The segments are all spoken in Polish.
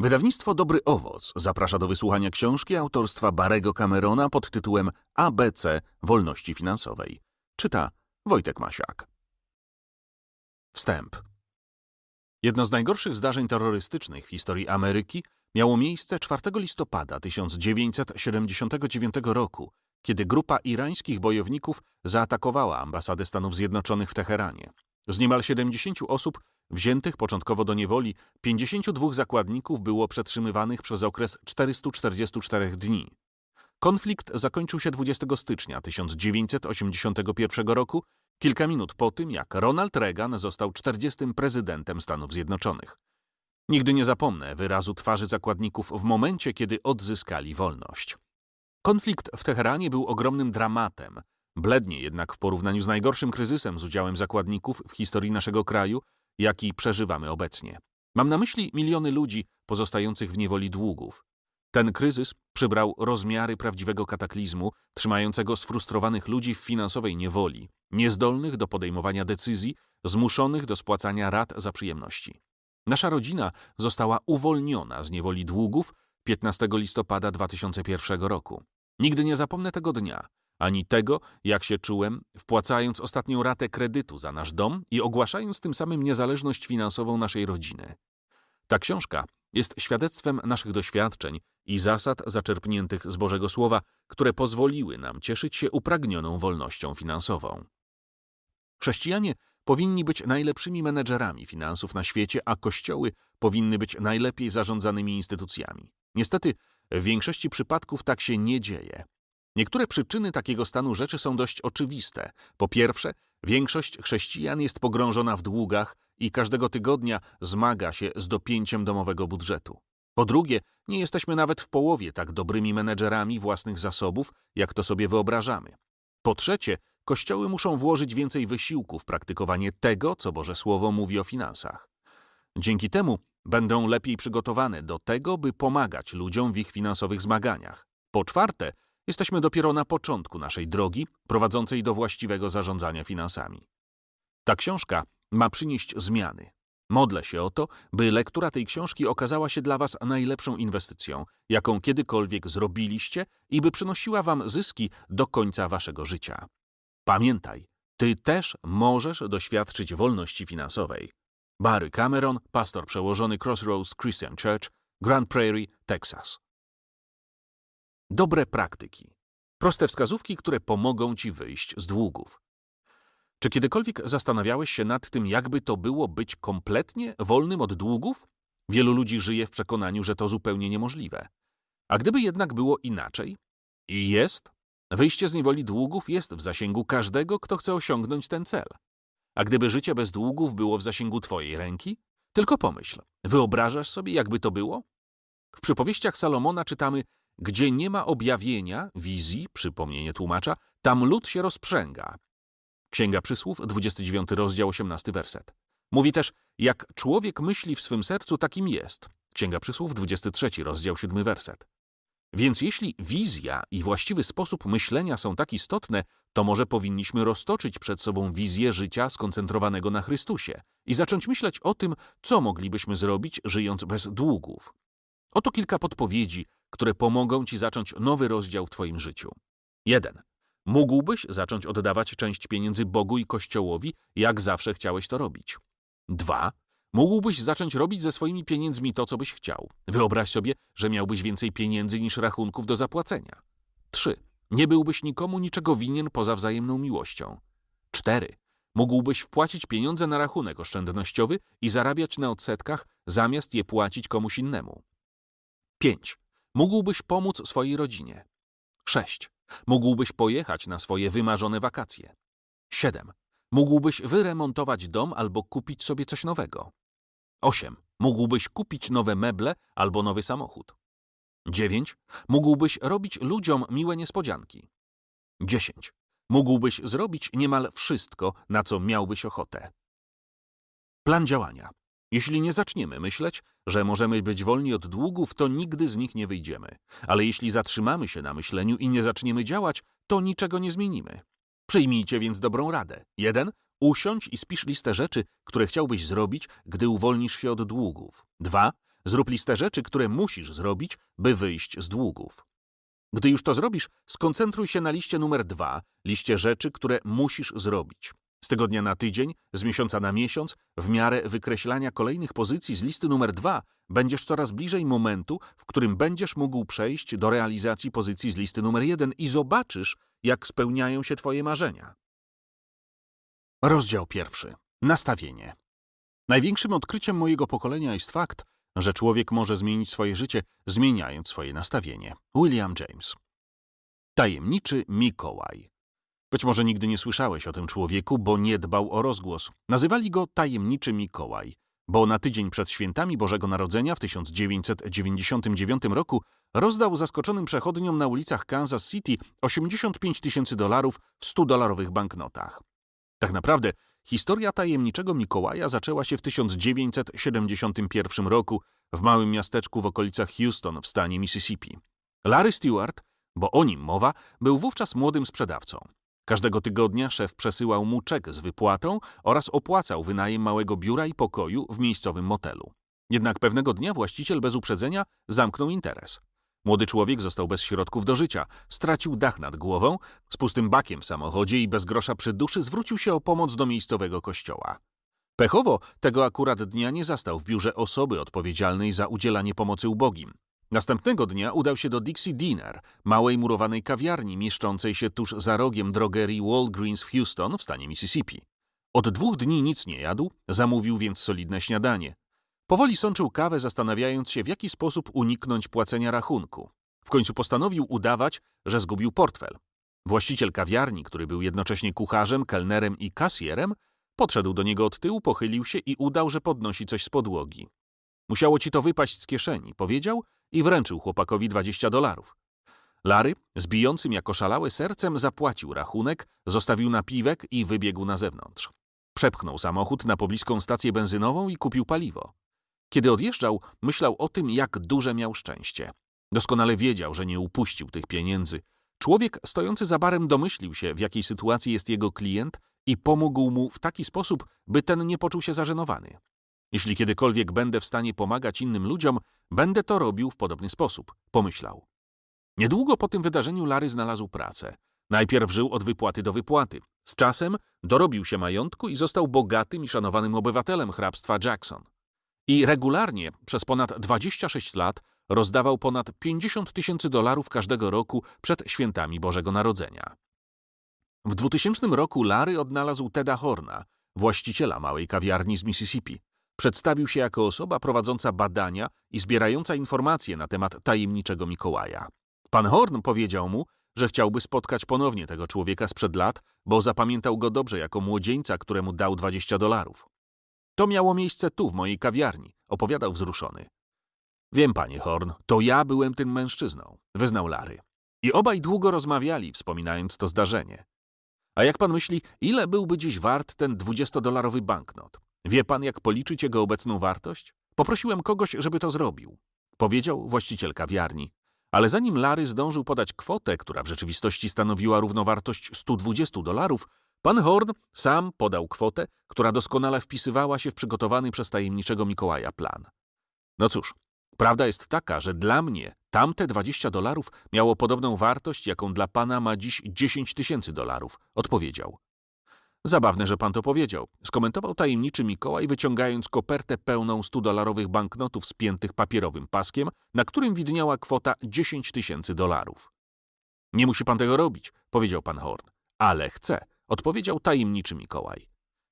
Wydawnictwo Dobry Owoc zaprasza do wysłuchania książki autorstwa Barego Camerona pod tytułem ABC Wolności Finansowej. Czyta Wojtek Masiak. Wstęp. Jedno z najgorszych zdarzeń terrorystycznych w historii Ameryki miało miejsce 4 listopada 1979 roku, kiedy grupa irańskich bojowników zaatakowała ambasadę Stanów Zjednoczonych w Teheranie. Z niemal 70 osób wziętych początkowo do niewoli, 52 zakładników było przetrzymywanych przez okres 444 dni. Konflikt zakończył się 20 stycznia 1981 roku, kilka minut po tym, jak Ronald Reagan został 40. prezydentem Stanów Zjednoczonych. Nigdy nie zapomnę wyrazu twarzy zakładników w momencie, kiedy odzyskali wolność. Konflikt w Teheranie był ogromnym dramatem, blednie jednak w porównaniu z najgorszym kryzysem z udziałem zakładników w historii naszego kraju, jaki przeżywamy obecnie. Mam na myśli miliony ludzi pozostających w niewoli długów. Ten kryzys przybrał rozmiary prawdziwego kataklizmu, trzymającego sfrustrowanych ludzi w finansowej niewoli, niezdolnych do podejmowania decyzji, zmuszonych do spłacania rat za przyjemności. Nasza rodzina została uwolniona z niewoli długów 15 listopada 2001 roku. Nigdy nie zapomnę tego dnia, ani tego, jak się czułem, wpłacając ostatnią ratę kredytu za nasz dom i ogłaszając tym samym niezależność finansową naszej rodziny. Ta książka jest świadectwem naszych doświadczeń i zasad zaczerpniętych z Bożego Słowa, które pozwoliły nam cieszyć się upragnioną wolnością finansową. Chrześcijanie powinni być najlepszymi menedżerami finansów na świecie, a kościoły powinny być najlepiej zarządzanymi instytucjami. Niestety, w większości przypadków tak się nie dzieje. Niektóre przyczyny takiego stanu rzeczy są dość oczywiste. Po pierwsze, większość chrześcijan jest pogrążona w długach i każdego tygodnia zmaga się z dopięciem domowego budżetu. Po drugie, nie jesteśmy nawet w połowie tak dobrymi menedżerami własnych zasobów, jak to sobie wyobrażamy. Po trzecie, kościoły muszą włożyć więcej wysiłku w praktykowanie tego, co Boże Słowo mówi o finansach. Dzięki temu będą lepiej przygotowane do tego, by pomagać ludziom w ich finansowych zmaganiach. Po czwarte, jesteśmy dopiero na początku naszej drogi prowadzącej do właściwego zarządzania finansami. Ta książka ma przynieść zmiany. Modlę się o to, by lektura tej książki okazała się dla Was najlepszą inwestycją, jaką kiedykolwiek zrobiliście i by przynosiła Wam zyski do końca Waszego życia. Pamiętaj, Ty też możesz doświadczyć wolności finansowej. Barry Cameron, pastor przełożony Crossroads Christian Church, Grand Prairie, Texas. Dobre praktyki. Proste wskazówki, które pomogą Ci wyjść z długów. Czy kiedykolwiek zastanawiałeś się nad tym, jakby to było być kompletnie wolnym od długów? Wielu ludzi żyje w przekonaniu, że to zupełnie niemożliwe. A gdyby jednak było inaczej? I jest? Wyjście z niewoli długów jest w zasięgu każdego, kto chce osiągnąć ten cel. A gdyby życie bez długów było w zasięgu Twojej ręki? Tylko pomyśl, wyobrażasz sobie, jakby to było? W przypowieściach Salomona czytamy, gdzie nie ma objawienia, wizji, przypomnienie tłumacza, tam lud się rozprzęga. Księga Przysłów, 29 rozdział, 18 werset. Mówi też, jak człowiek myśli w swym sercu, takim jest. Księga Przysłów, 23 rozdział, 7 werset. Więc jeśli wizja i właściwy sposób myślenia są tak istotne, to może powinniśmy roztoczyć przed sobą wizję życia skoncentrowanego na Chrystusie i zacząć myśleć o tym, co moglibyśmy zrobić, żyjąc bez długów. Oto kilka podpowiedzi, które pomogą Ci zacząć nowy rozdział w Twoim życiu. 1. Mógłbyś zacząć oddawać część pieniędzy Bogu i Kościołowi, jak zawsze chciałeś to robić. 2. Mógłbyś zacząć robić ze swoimi pieniędzmi to, co byś chciał. Wyobraź sobie, że miałbyś więcej pieniędzy niż rachunków do zapłacenia. 3. Nie byłbyś nikomu niczego winien poza wzajemną miłością. 4. Mógłbyś wpłacić pieniądze na rachunek oszczędnościowy i zarabiać na odsetkach, zamiast je płacić komuś innemu. 5. Mógłbyś pomóc swojej rodzinie. 6. Mógłbyś pojechać na swoje wymarzone wakacje. 7. Mógłbyś wyremontować dom albo kupić sobie coś nowego. 8. Mógłbyś kupić nowe meble albo nowy samochód. 9. Mógłbyś robić ludziom miłe niespodzianki. 10. Mógłbyś zrobić niemal wszystko, na co miałbyś ochotę. Plan działania. Jeśli nie zaczniemy myśleć, że możemy być wolni od długów, to nigdy z nich nie wyjdziemy. Ale jeśli zatrzymamy się na myśleniu i nie zaczniemy działać, to niczego nie zmienimy. Przyjmijcie więc dobrą radę. 1. Usiądź i spisz listę rzeczy, które chciałbyś zrobić, gdy uwolnisz się od długów. 2. Zrób listę rzeczy, które musisz zrobić, by wyjść z długów. Gdy już to zrobisz, skoncentruj się na liście numer dwa, liście rzeczy, które musisz zrobić. Z tygodnia na tydzień, z miesiąca na miesiąc, w miarę wykreślania kolejnych pozycji z listy numer dwa, będziesz coraz bliżej momentu, w którym będziesz mógł przejść do realizacji pozycji z listy numer jeden i zobaczysz, jak spełniają się Twoje marzenia. Rozdział pierwszy. Nastawienie. Największym odkryciem mojego pokolenia jest fakt, że człowiek może zmienić swoje życie, zmieniając swoje nastawienie. William James. Tajemniczy Mikołaj. Być może nigdy nie słyszałeś o tym człowieku, bo nie dbał o rozgłos. Nazywali go Tajemniczy Mikołaj, bo na tydzień przed świętami Bożego Narodzenia w 1999 roku rozdał zaskoczonym przechodniom na ulicach Kansas City 85 tysięcy dolarów w 100-dolarowych banknotach. Tak naprawdę historia tajemniczego Mikołaja zaczęła się w 1971 roku w małym miasteczku w okolicach Houston w stanie Mississippi. Larry Stewart, bo o nim mowa, był wówczas młodym sprzedawcą. Każdego tygodnia szef przesyłał mu czek z wypłatą oraz opłacał wynajem małego biura i pokoju w miejscowym motelu. Jednak pewnego dnia właściciel bez uprzedzenia zamknął interes. Młody człowiek został bez środków do życia, stracił dach nad głową, z pustym bakiem w samochodzie i bez grosza przy duszy zwrócił się o pomoc do miejscowego kościoła. Pechowo tego akurat dnia nie zastał w biurze osoby odpowiedzialnej za udzielanie pomocy ubogim. Następnego dnia udał się do Dixie Dinner, małej murowanej kawiarni mieszczącej się tuż za rogiem drogerii Walgreens w Houston w stanie Mississippi. Od dwóch dni nic nie jadł, zamówił więc solidne śniadanie. Powoli sączył kawę, zastanawiając się, w jaki sposób uniknąć płacenia rachunku. W końcu postanowił udawać, że zgubił portfel. Właściciel kawiarni, który był jednocześnie kucharzem, kelnerem i kasjerem, podszedł do niego od tyłu, pochylił się i udał, że podnosi coś z podłogi. Musiało ci to wypaść z kieszeni, powiedział i wręczył chłopakowi 20 dolarów. Larry, z bijącym jako szałałe sercem, zapłacił rachunek, zostawił napiwek i wybiegł na zewnątrz. Przepchnął samochód na pobliską stację benzynową i kupił paliwo. Kiedy odjeżdżał, myślał o tym, jak duże miał szczęście. Doskonale wiedział, że nie upuścił tych pieniędzy. Człowiek stojący za barem domyślił się, w jakiej sytuacji jest jego klient i pomógł mu w taki sposób, by ten nie poczuł się zażenowany. Jeśli kiedykolwiek będę w stanie pomagać innym ludziom, będę to robił w podobny sposób, pomyślał. Niedługo po tym wydarzeniu Larry znalazł pracę. Najpierw żył od wypłaty do wypłaty. Z czasem dorobił się majątku i został bogatym i szanowanym obywatelem hrabstwa Jackson. I regularnie przez ponad 26 lat rozdawał ponad 50 tysięcy dolarów każdego roku przed świętami Bożego Narodzenia. W 2000 roku Larry odnalazł Teda Horna, właściciela małej kawiarni z Mississippi. Przedstawił się jako osoba prowadząca badania i zbierająca informacje na temat tajemniczego Mikołaja. Pan Horn powiedział mu, że chciałby spotkać ponownie tego człowieka sprzed lat, bo zapamiętał go dobrze jako młodzieńca, któremu dał 20 dolarów. To miało miejsce tu, w mojej kawiarni, opowiadał wzruszony. Wiem, panie Horn, to ja byłem tym mężczyzną, wyznał Larry. I obaj długo rozmawiali, wspominając to zdarzenie. A jak pan myśli, ile byłby dziś wart ten dwudziestodolarowy banknot? Wie pan, jak policzyć jego obecną wartość? Poprosiłem kogoś, żeby to zrobił. Powiedział właściciel kawiarni. Ale zanim Larry zdążył podać kwotę, która w rzeczywistości stanowiła równowartość 120 dolarów, pan Horn sam podał kwotę, która doskonale wpisywała się w przygotowany przez tajemniczego Mikołaja plan. No cóż, prawda jest taka, że dla mnie tamte 20 dolarów miało podobną wartość, jaką dla pana ma dziś 10 tysięcy dolarów, odpowiedział. Zabawne, że pan to powiedział, skomentował tajemniczy Mikołaj, wyciągając kopertę pełną 100-dolarowych banknotów spiętych papierowym paskiem, na którym widniała kwota 10 tysięcy dolarów. Nie musi pan tego robić, powiedział pan Horn. Ale chcę, odpowiedział tajemniczy Mikołaj.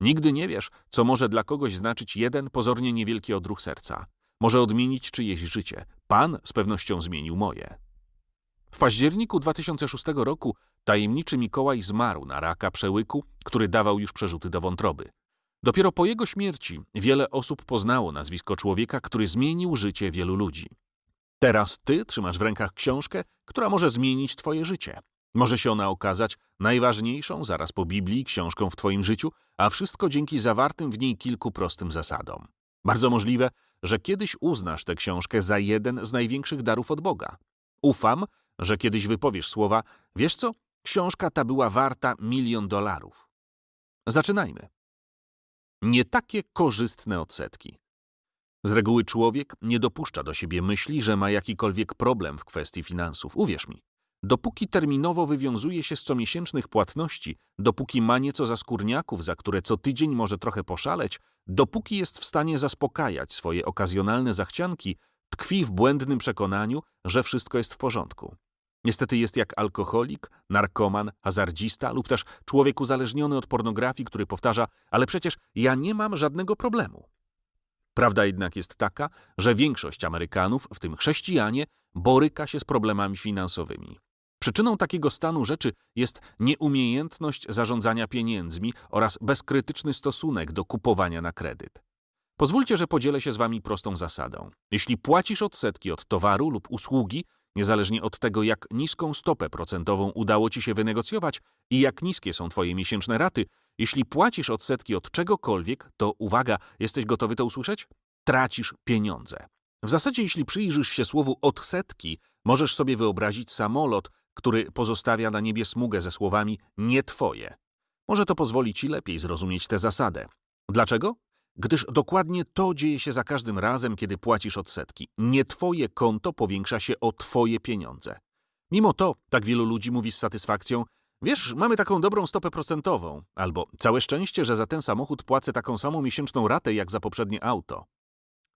Nigdy nie wiesz, co może dla kogoś znaczyć jeden pozornie niewielki odruch serca. Może odmienić czyjeś życie. Pan z pewnością zmienił moje. W październiku 2006 roku tajemniczy Mikołaj zmarł na raka przełyku, który dawał już przerzuty do wątroby. Dopiero po jego śmierci wiele osób poznało nazwisko człowieka, który zmienił życie wielu ludzi. Teraz ty trzymasz w rękach książkę, która może zmienić twoje życie. Może się ona okazać najważniejszą zaraz po Biblii książką w twoim życiu, a wszystko dzięki zawartym w niej kilku prostym zasadom. Bardzo możliwe, że kiedyś uznasz tę książkę za jeden z największych darów od Boga. Ufam, że kiedyś wypowiesz słowa, wiesz co, książka ta była warta milion dolarów. Zaczynajmy. Nie takie korzystne odsetki. Z reguły człowiek nie dopuszcza do siebie myśli, że ma jakikolwiek problem w kwestii finansów. Uwierz mi. Dopóki terminowo wywiązuje się z comiesięcznych płatności, dopóki ma nieco za skórniaków, za które co tydzień może trochę poszaleć, dopóki jest w stanie zaspokajać swoje okazjonalne zachcianki, tkwi w błędnym przekonaniu, że wszystko jest w porządku. Niestety jest jak alkoholik, narkoman, hazardzista lub też człowiek uzależniony od pornografii, który powtarza: Ale przecież ja nie mam żadnego problemu. Prawda jednak jest taka, że większość Amerykanów, w tym chrześcijanie, boryka się z problemami finansowymi. Przyczyną takiego stanu rzeczy jest nieumiejętność zarządzania pieniędzmi oraz bezkrytyczny stosunek do kupowania na kredyt. Pozwólcie, że podzielę się z Wami prostą zasadą. Jeśli płacisz odsetki od towaru lub usługi, niezależnie od tego, jak niską stopę procentową udało Ci się wynegocjować i jak niskie są Twoje miesięczne raty, jeśli płacisz odsetki od czegokolwiek, to uwaga, jesteś gotowy to usłyszeć? Tracisz pieniądze. W zasadzie, jeśli przyjrzysz się słowu odsetki, możesz sobie wyobrazić samolot, który pozostawia na niebie smugę ze słowami nie twoje. Może to pozwoli ci lepiej zrozumieć tę zasadę. Dlaczego? Gdyż dokładnie to dzieje się za każdym razem, kiedy płacisz odsetki. Nie twoje konto powiększa się o twoje pieniądze. Mimo to, tak wielu ludzi mówi z satysfakcją, wiesz, mamy taką dobrą stopę procentową, albo całe szczęście, że za ten samochód płacę taką samą miesięczną ratę jak za poprzednie auto.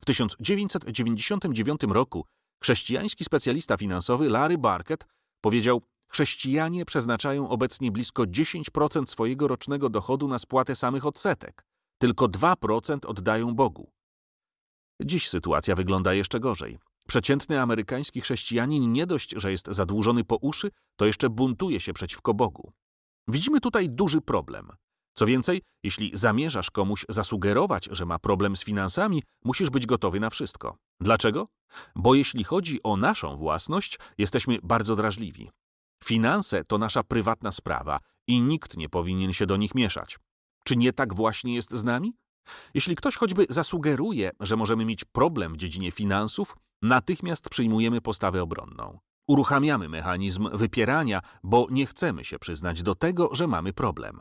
W 1999 roku chrześcijański specjalista finansowy Larry Barkett powiedział: Chrześcijanie przeznaczają obecnie blisko 10% swojego rocznego dochodu na spłatę samych odsetek. Tylko 2% oddają Bogu. Dziś sytuacja wygląda jeszcze gorzej. Przeciętny amerykański chrześcijanin nie dość, że jest zadłużony po uszy, to jeszcze buntuje się przeciwko Bogu. Widzimy tutaj duży problem. Co więcej, jeśli zamierzasz komuś zasugerować, że ma problem z finansami, musisz być gotowy na wszystko. Dlaczego? Bo jeśli chodzi o naszą własność, jesteśmy bardzo drażliwi. Finanse to nasza prywatna sprawa i nikt nie powinien się do nich mieszać. Czy nie tak właśnie jest z nami? Jeśli ktoś choćby zasugeruje, że możemy mieć problem w dziedzinie finansów, natychmiast przyjmujemy postawę obronną. Uruchamiamy mechanizm wypierania, bo nie chcemy się przyznać do tego, że mamy problem.